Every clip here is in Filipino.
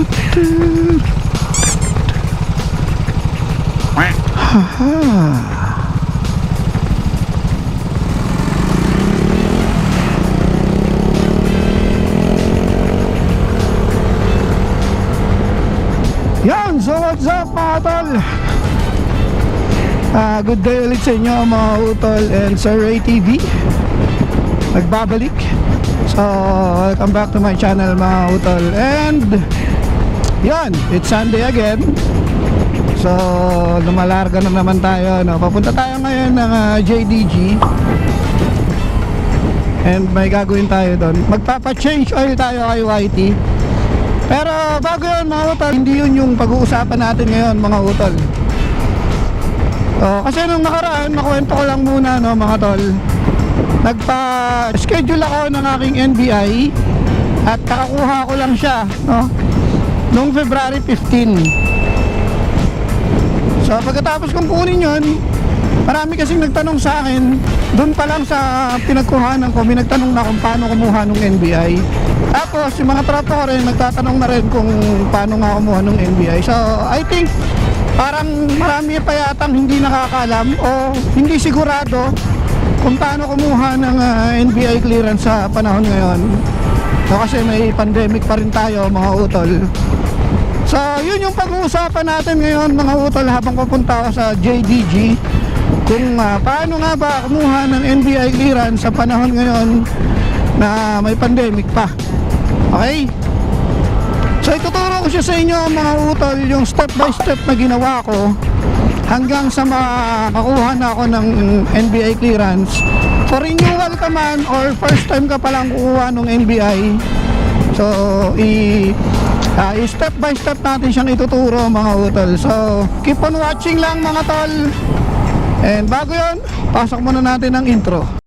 Yan, so what's up mga tol? Ah, good day ulit sa inyo mga utol and sa Ray TV Nagbabalik. So, welcome back to my channel mga utol. And, yan, it's Sunday again So, lumalarga na naman tayo no? Papunta tayo ngayon ng ah, JDG And may gagawin tayo doon Magpapa-change oil tayo kay YT pero bago yun mga utol, hindi yun yung pag-uusapan natin ngayon mga utol. Oh, kasi nung nakaraan, makwento ko lang muna no mga tol. Nagpa-schedule ako ng aking NBI at nakakuha ko lang siya no noong February 15. So pagkatapos kong kunin yun, marami kasing nagtanong sa akin, doon pa lang sa pinagkuhanan ko, may na kung paano kumuha ng NBI. Tapos yung mga tropa ko nagtatanong na rin kung paano nga kumuha ng NBI. So I think parang marami pa yatang hindi nakakalam o hindi sigurado kung paano kumuha ng ah, NBI clearance sa panahon ngayon. So, kasi may pandemic pa rin tayo mga utol. So, yun yung pag-uusapan natin ngayon mga utol habang pupunta ako sa JDG kung ah, paano nga ba kumuha ng NBI clearance sa panahon ngayon na may pandemic pa. Okay? So, ituturo ko siya sa inyo mga utol yung step by step na ginawa ko hanggang sa makakuha na ako ng NBI clearance. For renewal ka man or first time ka palang kukuha ng NBI, so i i step by step natin siyang ituturo mga utol. So keep on watching lang mga tol. And bago yon, pasok muna natin ang intro.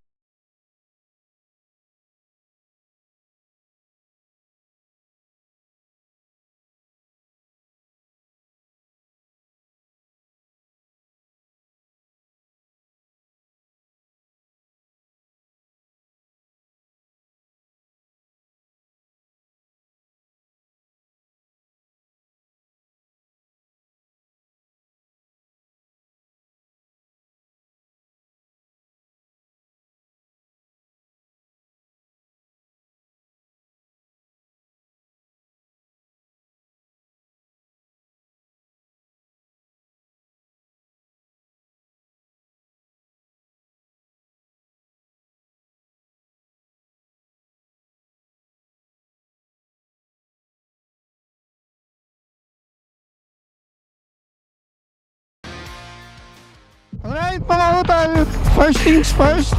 Alright mga utol, first things first,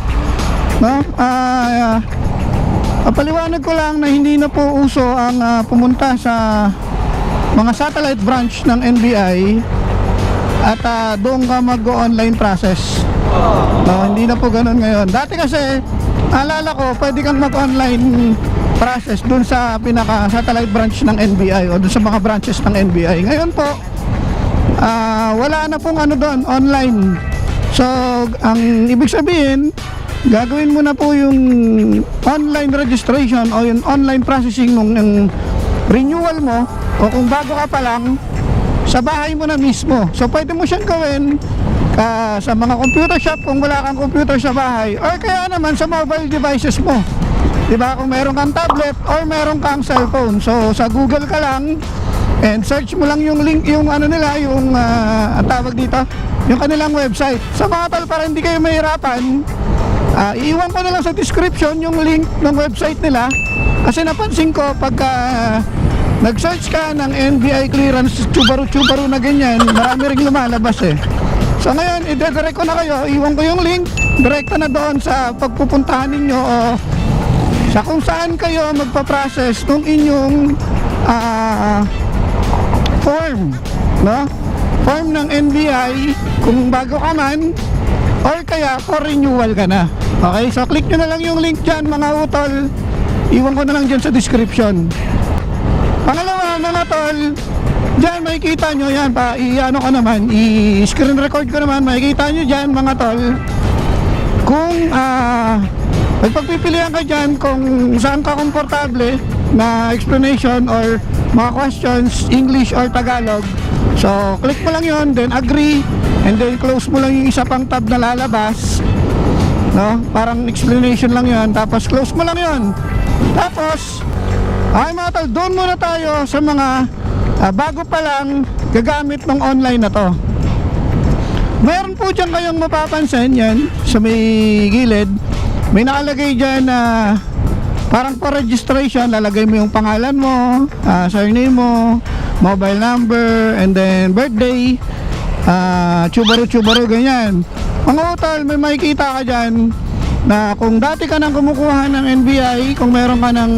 no? Ah, papaliwanag ko lang na hindi na po uso ang ah, pumunta sa mga satellite branch ng NBI at ah, doon ka mag-online process. No, hindi na po ganun ngayon. Dati kasi, alala ko, pwede kang mag-online process doon sa pinaka satellite branch ng NBI o doon sa mga branches ng NBI. Ngayon po, Ah, wala na pong ano doon, online. So, ang ibig sabihin, gagawin mo na po yung online registration o yung online processing nung, ng renewal mo o kung bago ka pa lang, sa bahay mo na mismo. So, pwede mo siyang gawin ah, sa mga computer shop kung wala kang computer sa bahay or kaya naman sa mobile devices mo. Diba? Kung meron kang tablet or meron kang cellphone. So, sa Google ka lang, And search mo lang yung link, yung ano nila, yung ang tawag dito, yung kanilang website. Sa mga tol, para hindi kayo mahirapan, ah, iiwan ko na lang sa description yung link ng website nila. Kasi napansin ko, pagka nag-search ka ng NBI clearance, chubaru-chubaru na ganyan, marami rin lumalabas eh. So ngayon, i-direct ko na kayo, iwan ko yung link, direkta na doon sa pagpupuntahan ninyo o sa kung saan kayo magpa-process ng inyong ah, form, no? Form ng NBI kung bago ka man or kaya for renewal ka na. Okay, so click nyo na lang yung link dyan mga utol. Iwan ko na lang dyan sa description. Pangalawa mga tol, dyan makikita nyo yan pa, i-ano ko naman, i-screen record ko naman, makikita nyo dyan mga tol kung ah Pagpagpipilian ka dyan kung saan ka komportable na explanation or mga questions, English or Tagalog. So, click mo lang yon then agree, and then close mo lang yung isa pang tab na lalabas. No? Parang explanation lang yon tapos close mo lang yon Tapos, ay mga tol, doon muna tayo sa mga ah, bago pa lang gagamit ng online na to. Meron po dyan kayong mapapansin yan sa may gilid. May nakalagay dyan na parang for registration, lalagay mo yung pangalan mo, ah, surname mo, mobile number, and then birthday, ah, chubaro-chubaro, ganyan. Mga utol, may makikita ka dyan na kung dati ka nang kumukuha ng NBI, kung meron ka ng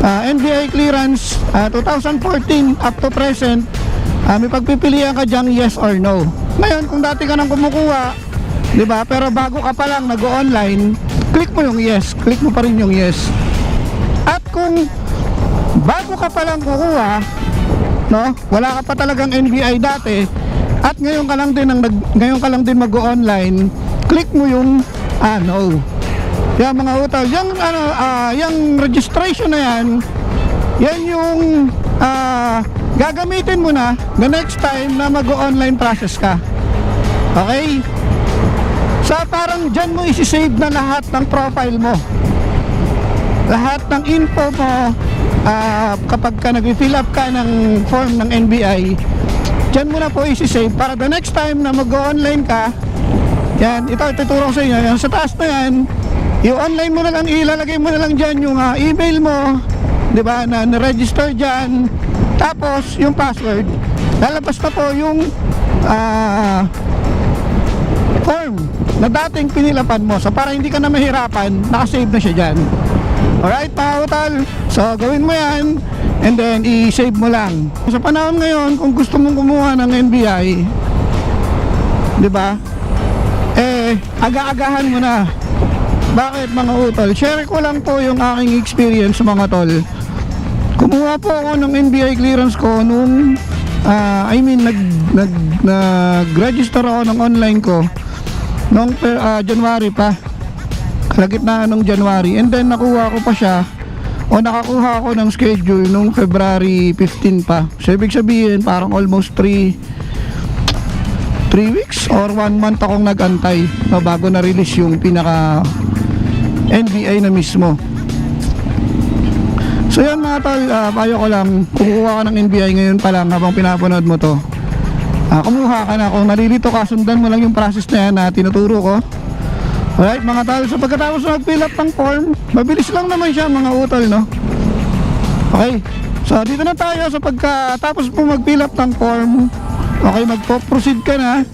Ah, NBI clearance ah, 2014 up to present ah, may pagpipilian ka dyan yes or no. Ngayon kung dati ka nang kumukuha di ba? Pero bago ka pa lang nag-online click mo yung yes. Click mo pa rin yung yes. At kung bago ka pa lang kukuha no wala ka pa talagang NBI dati at ngayon ka lang din ang nag, ngayon ka lang din mag-online click mo yung ah no yan mga utang, yung ano, ah, yung registration na yan, yan yung ah, gagamitin mo na the next time na mag-online process ka. Okay? Sa parang dyan mo isi-save na lahat ng profile mo. Lahat ng info mo ah, kapag ka nag-fill up ka ng form ng NBI, dyan mo na po isi-save para the next time na mag-online ka, yan, ito tuturo sa inyo. Yan, sa taas na yan, yung online mo na lang, ilalagay mo na lang dyan yung ah, email mo, di ba, na na-register dyan. Tapos, yung password, lalabas na po yung ah, form na dating pinilapan mo. So, para hindi ka na mahirapan, nakasave na siya dyan. Alright, mga utal. So, gawin mo yan, and then, i-save mo lang. Sa panahon ngayon, kung gusto mong kumuha ng NBI, di ba, eh, aga-agahan mo na. Bakit mga utol? Share ko lang po yung aking experience mga tol. Kumuha po ako ng NBI clearance ko nung ah, I mean nag nag nag-register ako ng online ko nung ah, January pa. Kalagitnaan ng January and then nakuha ko pa siya o nakakuha ako ng schedule nung February 15 pa. So ibig sabihin parang almost 3 3 weeks or 1 month akong nagantay no, bago na-release yung pinaka NBI na mismo. So yan mga tol, ah, payo ko lang, kumukuha ka ng NBI ngayon pa lang habang pinapanood mo to. Ah, kumuha ka na, kung nalilito ka, sundan mo lang yung process na yan na tinuturo ko. Alright mga tol, so pagkatapos na mag-fill up ng form, mabilis lang naman siya mga utol, no? Okay, so dito na tayo sa pagkatapos mo mag-fill up ng form, okay, magpo-proceed ka na.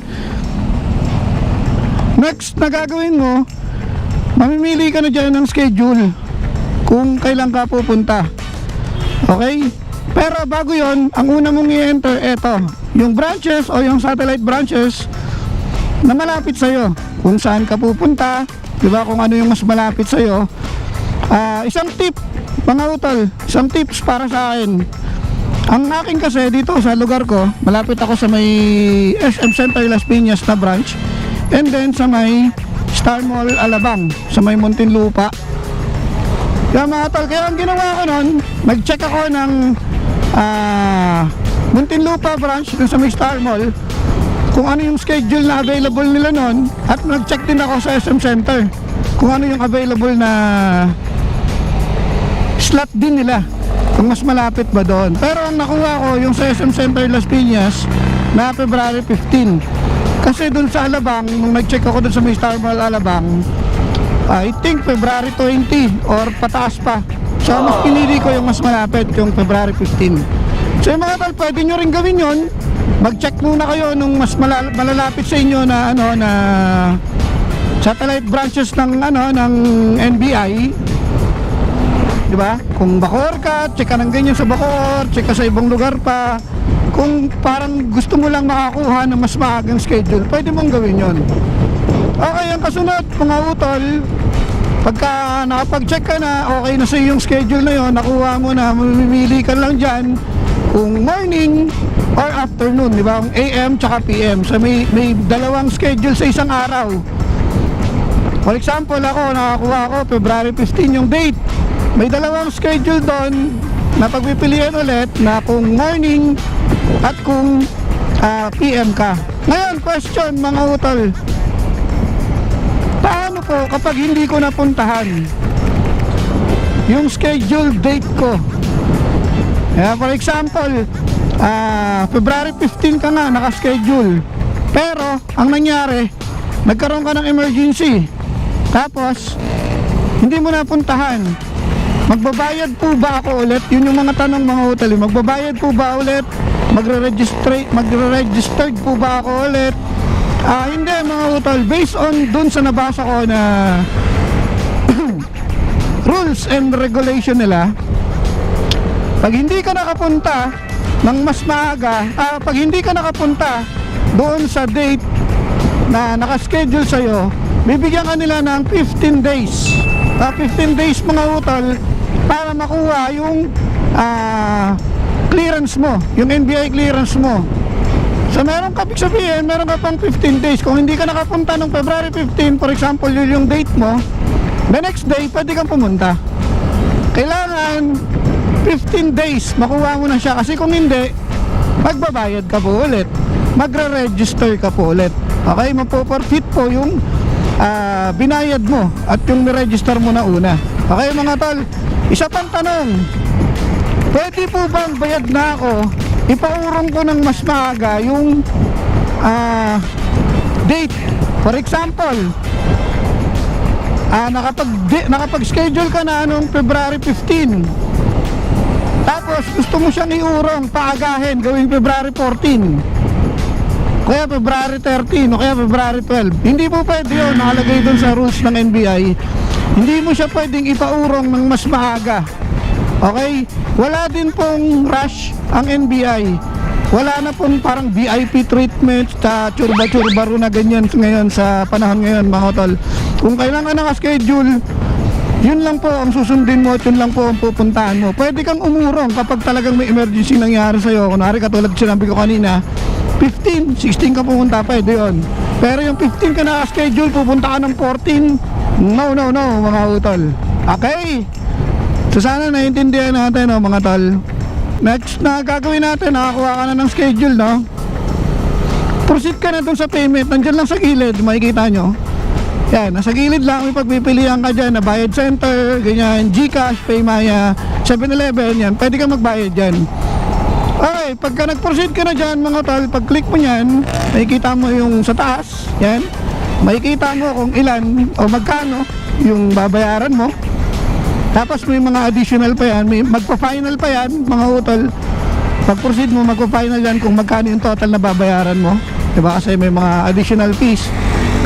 Next na gagawin mo, mamimili ka na dyan ng schedule kung kailan ka pupunta. Okay? Pero bago yon, ang una mong i-enter, eto, yung branches o yung satellite branches na malapit sa'yo. Kung saan ka pupunta, di kung ano yung mas malapit sa'yo. Ah, isang tip, mga utol, isang tips para sa akin. Ang akin kasi dito sa lugar ko, malapit ako sa may SM Center Las Piñas na branch. And then sa may Star Mall Alabang, sa may Muntinlupa. Kaya mga tol, kaya ang ginawa ko nun, nag-check ako ng ah, Muntinlupa branch dun sa may Star Mall kung ano yung schedule na available nila nun at nag-check din ako sa SM Center kung ano yung available na slot din nila kung mas malapit ba doon. Pero ang nakuha ko yung sa SM Center Las Piñas na February 15. Kasi doon sa Alabang, nung nag-check ako doon sa may Star Mall Alabang, I think February 20 or pataas pa. So mas pinili ko yung mas malapit, yung February 15. So yung mga tal, pwede nyo rin gawin yon. Mag-check muna kayo nung mas malal- malalapit sa inyo na ano na satellite branches ng ano ng NBI Di ba? Kung Bacoor ka, check ka ng ganyan sa Bacoor, check ka sa ibang lugar pa. Kung parang gusto mo lang makakuha ng mas maagang schedule, pwede mong gawin yon. Okay, ang kasunod, mga utol, pagka nakapag-check ka na, okay na sa yung schedule na yon, nakuha mo na, mamimili ka lang dyan kung morning or afternoon, di ba? Kung AM tsaka PM. So may, may dalawang schedule sa isang araw. For example, ako, nakakuha ko February 15 yung date. May dalawang schedule doon na pagpipilian ulit na kung morning at kung ah, PM ka. Ngayon, question mga utol. Paano po kapag hindi ko napuntahan yung scheduled date ko? Yeah, for example, ah, February 15 ka nga naka-schedule. Pero, ang nangyari, nagkaroon ka ng emergency. Tapos, hindi mo napuntahan. Magbabayad po ba ako ulit? Yun yung mga tanong mga hotel. Magbabayad po ba ulit? Magre-register magre-registered po ba ako ulit? Ah, hindi mga hotel. Based on dun sa nabasa ko na rules and regulation nila, pag hindi ka nakapunta ng mas maaga, ah, pag hindi ka nakapunta doon sa date na nakaschedule sa'yo, bibigyan ka nila ng 15 days. Ah, 15 days mga utol para makuha yung ah, clearance mo, yung NBI clearance mo. So meron ka, ibig sabihin, meron ka pang 15 days. Kung hindi ka nakapunta ng February 15, for example, yun yung date mo, the next day, pwede kang pumunta. Kailangan 15 days makuha mo na siya kasi kung hindi, magbabayad ka po ulit. Magre-register ka po ulit. Okay, mapoforfeit po yung ah, binayad mo at yung niregister mo na una. Okay mga tol, isa pang tanong, pwede po bang bayad na ako, ipaurong ko ng mas maaga yung ah, date. For example, ah, nakapag, di- nakapag-schedule ka na noong February 15. Tapos gusto mo siyang iurong, paagahin, gawing February 14. Kaya February 13 o kaya February 12. Hindi po pwede yun, nakalagay doon sa rules ng NBI. Hindi mo siya pwedeng ipaurong ng mas maaga. Okay? Wala din pong rush ang NBI. Wala na pong parang VIP treatment sa tsurba-tsurbaro na ganyan ngayon sa panahon ngayon mga tol. Kung kailangan naka-schedule, yun lang po ang susundin mo at yun lang po ang pupuntahan mo. Pwede kang umurong kapag talagang may emergency nangyari sa'yo. Kunwari katulad sinabi ko kanina, 15, 16 ka pumunta, pwede yun. Pero yung 15 ka naka-schedule, pupunta ka ng 14, no, no, no, mga utol. Okay? So sana naiintindihan natin, no, mga tol. Next na gagawin natin, nakakuha ka na ng schedule, no? Proceed ka na dun sa payment, nandyan lang sa gilid, makikita nyo. Yan, nasa gilid lang, may pagpipilian ka dyan na bayad center, ganyan, Gcash, Paymaya, 7-Eleven, yan, pwede ka magbayad dyan. Okay, pagka nag-proceed ka na dyan mga tol, pag-click mo yan, makikita mo yung sa taas, yan, makikita mo kung ilan o magkano yung babayaran mo. Tapos may mga additional pa yan, may magpa-final pa yan, mga utol. Pag-proceed mo, magpa-final yan kung magkano yung total na babayaran mo. Diba? Kasi may mga additional fees.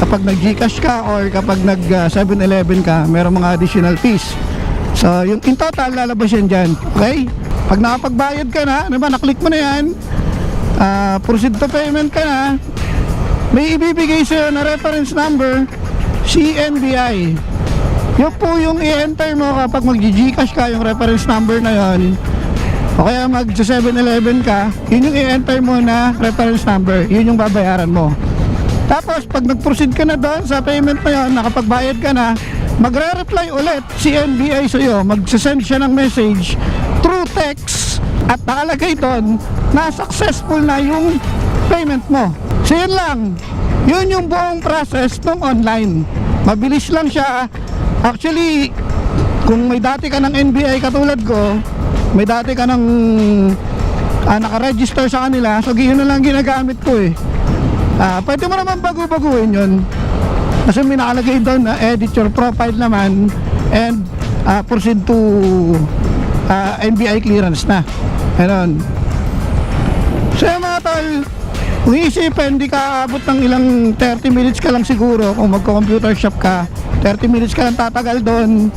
Kapag nag-Gcash ka or kapag nag-7-Eleven ka, mayroong mga additional fees. So, yung in total, lalabas yan dyan. Okay? Pag nakapagbayad ka na, diba, naklik mo na yan, ah, proceed to payment ka na, may ibibigay sa'yo na reference number, CNBI. Yun po yung i-enter mo kapag mag-Gcash ka, yung reference number na yon. O kaya mag 7-Eleven ka, yun yung i-enter mo na reference number, yun yung babayaran mo. Tapos pag nag-proceed ka na doon sa payment na yun, nakapagbayad ka na, magre-reply ulit si NBI sa iyo, mag-send siya ng message through text at nakalagay doon na successful na yung payment mo. So yun lang, yun yung buong process ng online. Mabilis lang siya. Actually, kung may dati ka ng NBI katulad ko, may dati ka ng ah, nakaregister sa kanila, so yun na lang ginagamit ko eh. Ah, pwede mo naman bago-baguhin yun. Kasi may nakalagay doon na edit your profile naman and ah, proceed to ah, NBI clearance na. Ganon. So yung mga tol, kung isipin, hindi ka abot ng ilang 30 minutes ka lang siguro kung magko-computer shop ka. 30 minutes ka lang tatagal doon.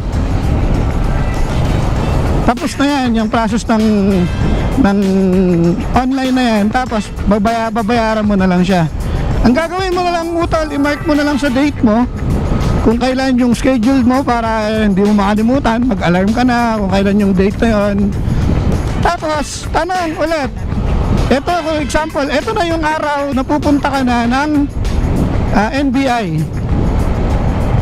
Tapos na yan, yung process ng ng online na yan. Tapos babaya, babayaran mo na lang siya. Ang gagawin mo na lang utol, i-mark mo na lang sa date mo kung kailan yung schedule mo para eh, hindi mo makalimutan, mag-alarm ka na kung kailan yung date na yon. Tapos, tanong ulit. Ito, for example, ito na yung araw na pupunta ka na ng ah, NBI.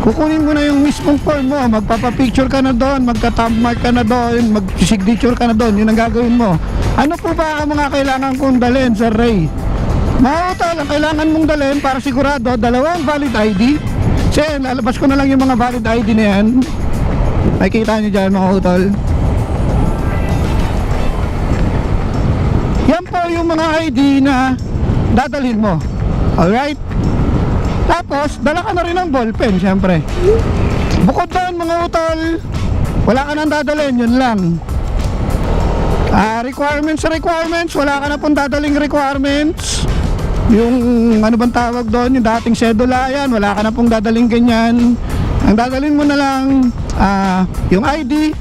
kukunin mo na yung mismong form mo, magpapapicture ka na doon, magta-thumb mark ka na doon, mag-signature ka na doon, yun ang gagawin mo. Ano po ba ang mga kailangan kong dalhin, Sir Ray? Mga utol, ang kailangan mong dalhin para sigurado, dalawang valid ID. Kasi lalabas ko na lang yung mga valid ID na yan. Nakikita nyo dyan mga utol. Yan po yung mga ID na dadalhin mo. Alright? Tapos, dala ka na rin ng ballpen, syempre. Bukod doon mga utol, wala ka nang dadalhin, yun lang. Ah, requirements requirements, wala ka na pong dadaling requirements. Yung ano bang tawag doon, yung dating sedula, yan, wala ka na pong dadaling ganyan. Ang dadalhin mo na lang, ah, yung ID,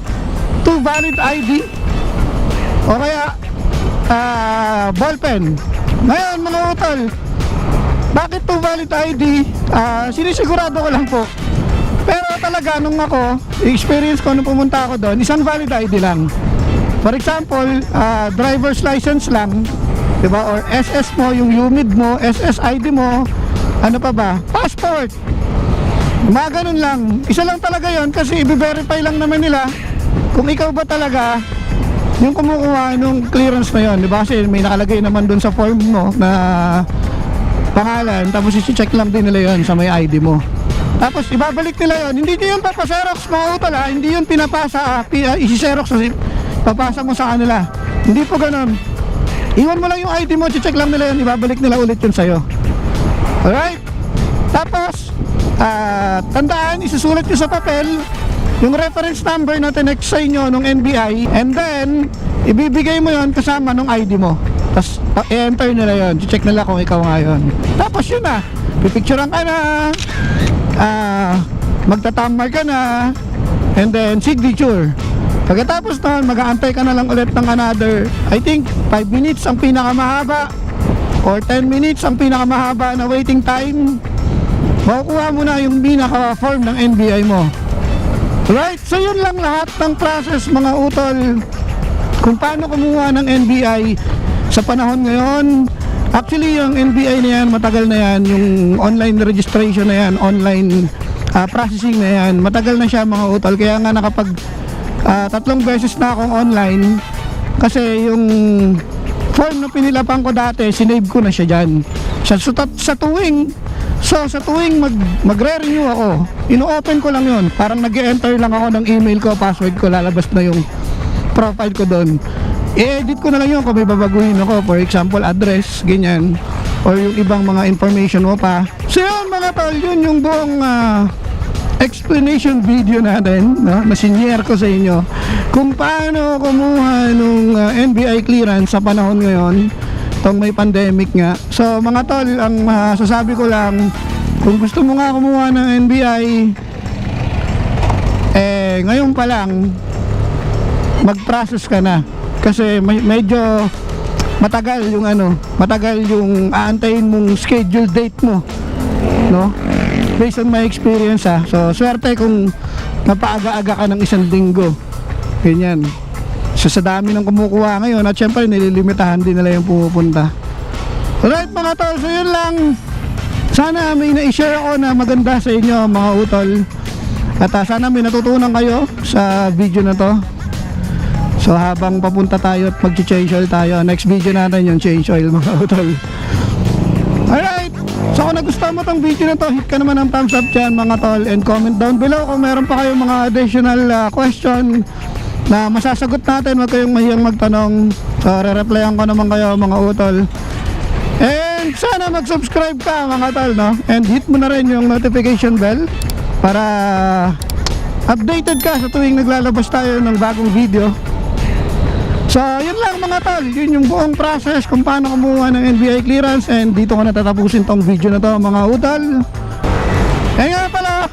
two valid ID, o kaya, ah, ballpen. Ngayon mga utol, bakit two valid ID? Ah, sinisigurado ko lang po. Pero talaga nung ako, experience ko nung pumunta ako doon, isang valid ID lang. For example, ah, driver's license lang, 'di ba? Or SS mo, yung UMID mo, SSID mo, ano pa ba? Passport. Mga ganun lang. Isa lang talaga 'yon kasi i-verify lang naman nila kung ikaw ba talaga yung kumukuha nung clearance na 'yon, 'di ba? Kasi may nakalagay naman doon sa form mo na pangalan, tapos i-check lang din nila 'yon sa may ID mo. Tapos ibabalik nila 'yon. Hindi yun papaserox mga utol ha. Hindi yun pinapasa, pi, uh, isi-xerox papasa mo sa kanila. Hindi po ganun. Iwan mo lang yung ID mo, check lang nila yun, ibabalik nila ulit yun sa'yo. Alright? Tapos, ah, tandaan, isusulat nyo sa papel yung reference number na tinext sa inyo ng NBI and then, ibibigay mo yon kasama ng ID mo. Tapos, pa- i-enter nila yon check nila kung ikaw nga yun. Tapos yun na, pipicturean ka na, ah, magtatamar ka na, and then signature. Pagkatapos nun, mag-aantay ka na lang ulit ng another, I think 5 minutes ang pinakamahaba or 10 minutes ang pinakamahaba na waiting time. Makukuha mo na yung pinaka-form ng NBI mo. Right? So yun lang lahat ng process mga utol kung paano kumuha ng NBI sa panahon ngayon. Actually, yung NBI na yan, matagal na yan. Yung online registration na yan, online ah, processing na yan, matagal na siya mga utol. Kaya nga nakapag ah, tatlong beses na akong online kasi yung form na pinilapan ko dati, sinave ko na siya dyan. Sa, sa, sa tuwing So sa tuwing mag, magre-renew ako, ino-open ko lang yon Parang nag enter lang ako ng email ko, password ko, lalabas na yung profile ko doon. I-edit ko na lang yun kung may babaguhin ako. For example, address, ganyan. Or yung ibang mga information mo pa. So yun mga tol, yun yung buong ah, explanation video natin no, na sinyer ko sa inyo kung paano kumuha nung ah, NBI clearance sa panahon ngayon tong may pandemic nga. So mga tol ang masasabi ko lang kung gusto mo nga kumuha ng NBI eh ngayon pa lang mag-process ka na. Kasi may- medyo matagal yung ano matagal yung aantayin mong schedule date mo no based on my experience ha so swerte kung napaaga-aga ka ng isang linggo. Ganyan. So sa dami ng kumukuha ngayon at syempre nililimitahan din nila yung pumupunta. Alright mga tol so yun lang. Sana may na-share ako na maganda sa inyo mga utol. At ah, sana may natutunan kayo sa video na to. So habang papunta tayo at mag-change oil tayo, next video natin yung change oil mga utol. So kung nagustuhan mo tong video na to, hit ka naman ng thumbs up dyan mga tol and comment down below kung meron pa kayong mga additional uh, question na masasagot natin, huwag kayong mahiyang magtanong. So re-replyan ko naman kayo mga utol. And sana mag-subscribe ka mga tol, no? And hit mo na rin yung notification bell para updated ka sa tuwing naglalabas tayo ng bagong video. So, yun lang mga tol. Yun yung buong process kung paano kumuha ng NBI clearance and dito ko natatapusin tong video na to mga utol. Eh nga pala,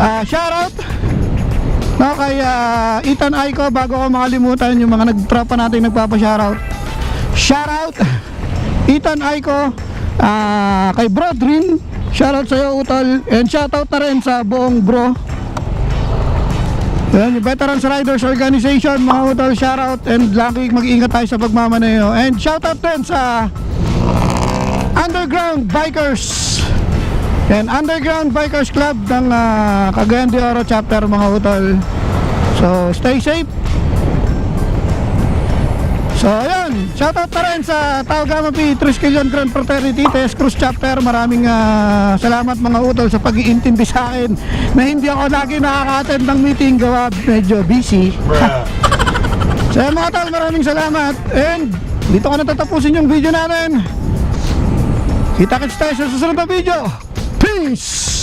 ah shoutout no, kay ah, Ethan Aiko bago ko makalimutan yung mga nagtropa natin nagpapa-shoutout. Shoutout Ethan Aiko ah kay Brodrin Shoutout sa'yo utol and shoutout na rin sa buong bro yan, yung Veterans Riders Organization, mga utol, shoutout and lagi mag-ingat tayo sa pagmamaneho. And shoutout din sa Underground Bikers Yan, Underground Bikers Club ng ah, Cagayan de Oro chapter mga utol. So, stay safe. So, ayun. Shoutout na rin sa Tao Gamma P Triskelion Grand Fraternity Test Cruz Chapter. Maraming ah, salamat mga utol sa pag-iintindi sa akin na hindi ako lagi nakaka-attend ng meeting gawa medyo busy. So, ayun, mga tol, maraming salamat. And dito ko natatapusin yung video namin. Kita-kits tayo sa susunod na video. Peace!